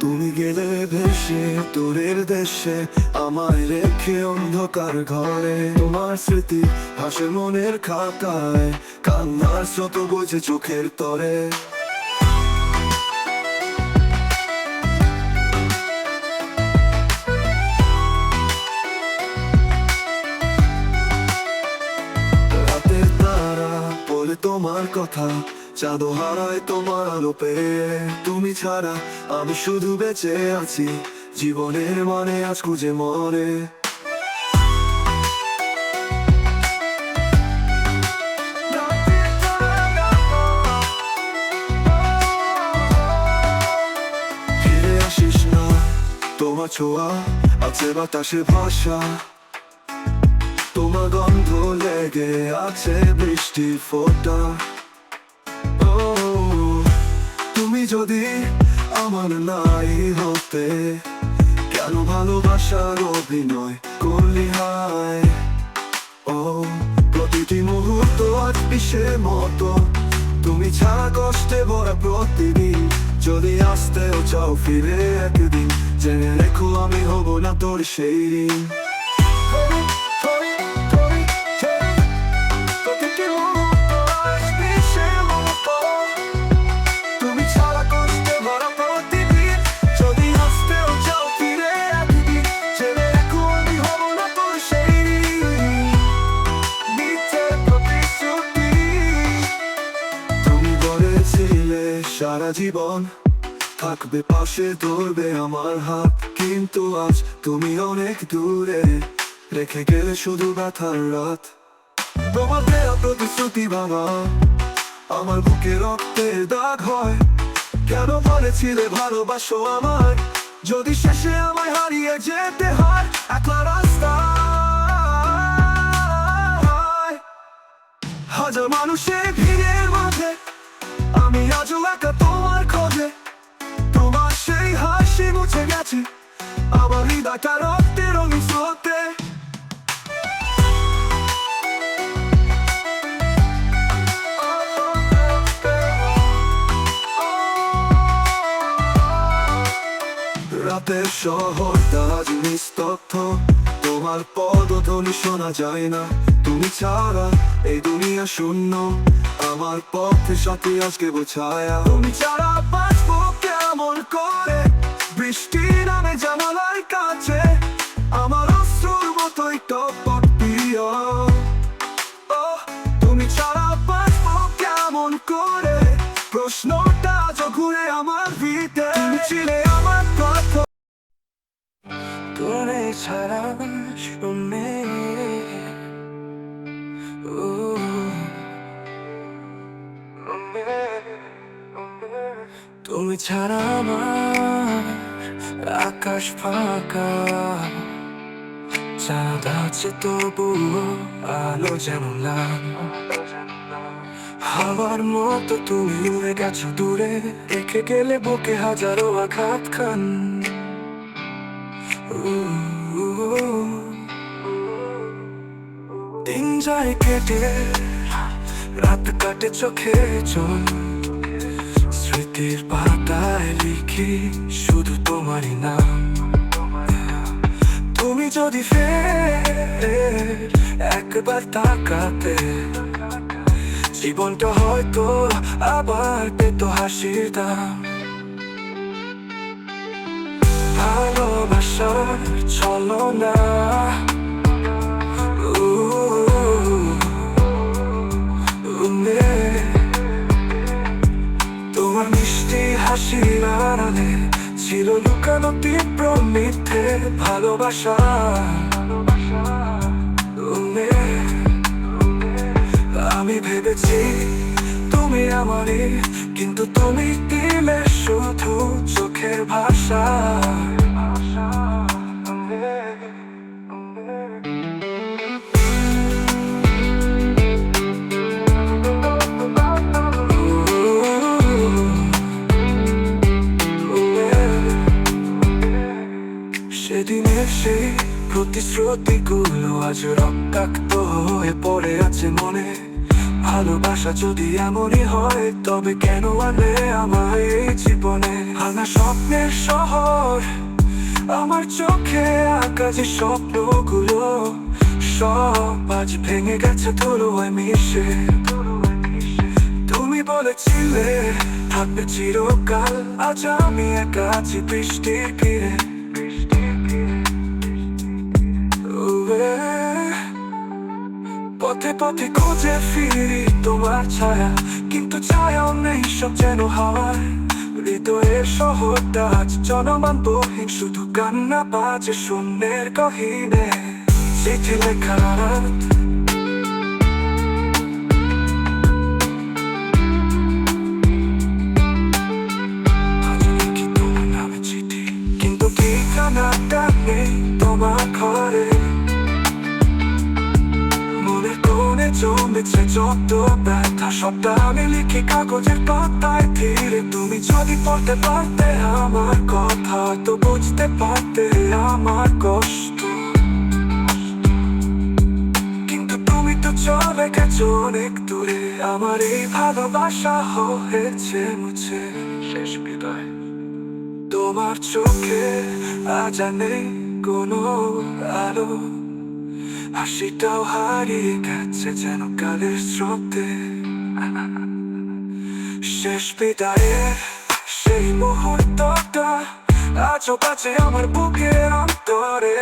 তুমি গেলে ভেসে তোরের দেশে, আমায় রেখে অন্ধকার ঘরে। তোমার স্মৃতি হাসে মনের খাতায়, কান্নার শত বোঝে চোখের তরে। কথা চাঁদো হারায় তোমার আলো পেয়ে তুমি ছাড়া আমি শুধু বেঁচে আছি, জীবনের মানে আজ খুঁজে মরে। তোমার ছোঁয়া আছে বাতাসে ভাষা তোমার গন্ধ লেগে আছে বৃষ্টি ফোঁটা। তুমি যদি আমার নাই হতে, কেন ভালোবাসার অভিনয় করলি? হায়, ও প্রতিটি মুহূর্ত আজ বিশ্বের মতো। তুমি ছাড়া কষ্টে ভরা প্রতিদিন, যদি আসতেও চাও ফিরে একদিন, জেনে রেখো আমি হব না তোর সেই ঋণ। সারা জীবন থাকবে, পাশে ধরবে আমার হাত। কিন্তু আজ তুমি অনেক দূরে রেখে গেলে শুধু ব্যথার রাত। তোমার দেয়া প্রতিশ্রুতি ভাঙা, আমার বুকে রক্তের দাগ হয়। কেন বলেছিলে ভালোবাসো আমায়? যদি শেষে আমায় হারিয়ে যেতে হয়, একলা রাস্তা আমার হৃদয়টা রক্তের রঙিন রাতের শহরটা আজ নিস্তব্ধ তোমার পদধ্বনি শোনা যায় না তুমি ছাড়া এই দুনিয়া শূন্য আমার পথে সাথে আজকে বোঝায়া তুমি ছাড়া ঘুরে আমার ভিতে তুমি ছিলে আমার কথা। তোরে ছাড়া শুনে তুমি ছাড়া আমার আকাশ ফাঁকা। চাঁদ আছে তবুও আলো যেমন লাল। হাওয়ার মতো তুমি উড়ে গেছো দূরে। রেখে গেলে বুকে হাজারো আঘাত খান। দিন যায় কেটে, রাত কাটে চোখে চোখ স্মৃতির পাতায় লিখি শুধু তোমারই নাম। তুমি যদি ফের, একবার তাকাতে জীবনটা হয়তো আবার পেত হাসির দাম ভালোবাসার চলো না তোমার মিষ্টি হাসির আড়ালে ছিল লুকানো তীব্র মিথ্যে ভালোবাসা আমি ভেবেছি তুমি আমারই, কিন্তু তুমি দিলে শুধু চোখের ভাষা। সেদিনের সেই প্রতিশ্রুতিগুলো আজ রক্তাক্ত হয়ে পড়ে আছে মনে। ভালোবাসা যদি এমনই হয়, তবে কেন আনলে আমার এই জীবনে? ভাঙা স্বপ্নের শহর, আমার চোখে আকাশে স্বপ্নগুলো, সব আজ ভেঙে গেছে ধুলোয় মিশে। তুমি বলেছিলে, থাকবে চিরকাল, আজ আমি একা আছি বৃষ্টির তীরে পথে খুঁজে ফিরি তোমার ছায়া, কিন্তু ছায়াও নেই সব যেন হাওয়ায়। হৃদয়ের শহরটা আজ জনমান বহিন, শুধু কান্না বাজে শূন্যের গহীনে। চিঠি লেখা জমেছে যত ব্যথা সবটা আমি লিখি কাগজের পাতায় ধীরে তুমি যদি পড়তে পারতে আমার কথা, তো বুঝতে পারতে আমার কষ্ট। কিন্তু তুমি তো চলে গেছো অনেক দূরে। আমার এই ভালোবাসা হয়েছে মুছে। শেষ বিদায়। তোমার চোখে আজ নেই কোনো আলো। হাসিটাও হারিয়ে গেছে যেন কালের স্রোতে। শেষ বিদায়ের সেই মুহূর্তটা আজও বাজে আমার বুকের অন্তরে।